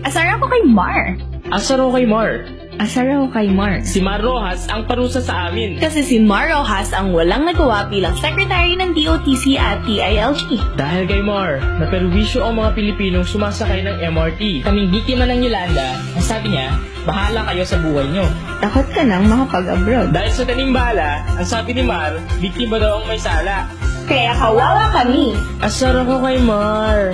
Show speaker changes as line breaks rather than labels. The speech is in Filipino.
Asar ako kay Mar.
Asar ako kay Mar.
Asar ako kay Mar.
Si Mar Rojas ang parusa sa amin.
Kasi si Mar Rojas ang walang nagawa bilang secretary ng DOTC at TILG.
Dahil kay Mar, naperwisyo ang mga Pilipinong sumasakay ng MRT. Kaming biktima ng Yolanda, ang sabi niya, bahala kayo sa buhay nyo.
Takot ka nang makapag-abroad.
Dahil sa tanimbala, ang sabi ni Mar, biktima daw ang may sala.
Kaya kawawa kami.
Asar ako kay Mar.